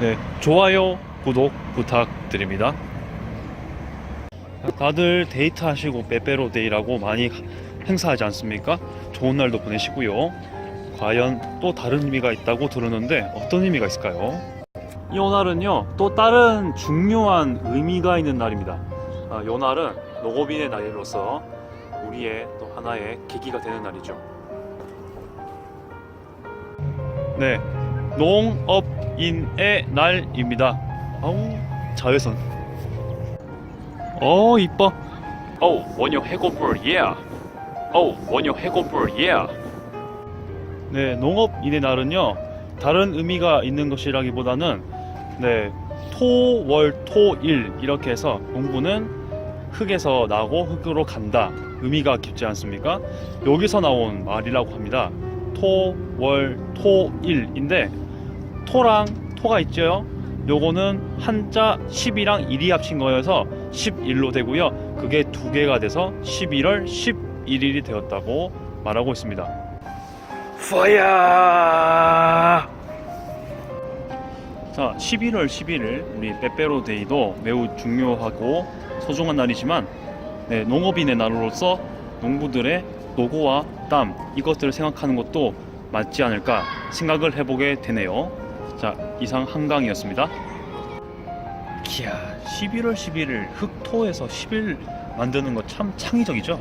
네, 좋아요, 구독 부탁드립니다. 다들 데이트 하시고 빼빼로 데이라고 많이 행사하지 않습니까? 좋은 날도 보내시고요. 과연 또 다른 의미가 있다고 들었는데 어떤 의미가 있을까요? 이 날은요 또 다른 중요한 의미가 있는 날입니다. 아, 이 날은 노고빈의 날로서 우리의 또 하나의 계기가 되는 날이죠. 네, 농업인의 날입니다. 아우 자외선. 어 이뻐. 오 원효 해고불 예. 오 원효 해고불 예. 네, 농업인의 날은요 다른 의미가 있는 것이라기보다는 네 토 월 토 일 이렇게 해서 농부는 흙에서 나고 흙으로 간다 의미가 깊지 않습니까? 여기서 나온 말이라고 합니다. 토 월 토 일인데 토랑 토가 있죠. 요거는 한자 10이랑 1이 합친 거여서 11로 되고요. 그게 두 개가 돼서 11월 11일이 되었다고 말하고 있습니다. 파야! 자, 11월 11일 우리 빼빼로데이도 매우 중요하고 소중한 날이지만 네, 농업인의 날로서 농부들의 노고와 땀 이것들을 생각하는 것도 맞지 않을까 생각을 해보게 되네요. 자, 이상 한강이었습니다. 기야, 11월 11일 흑토에서 10일 만드는 거 참 창의적이죠?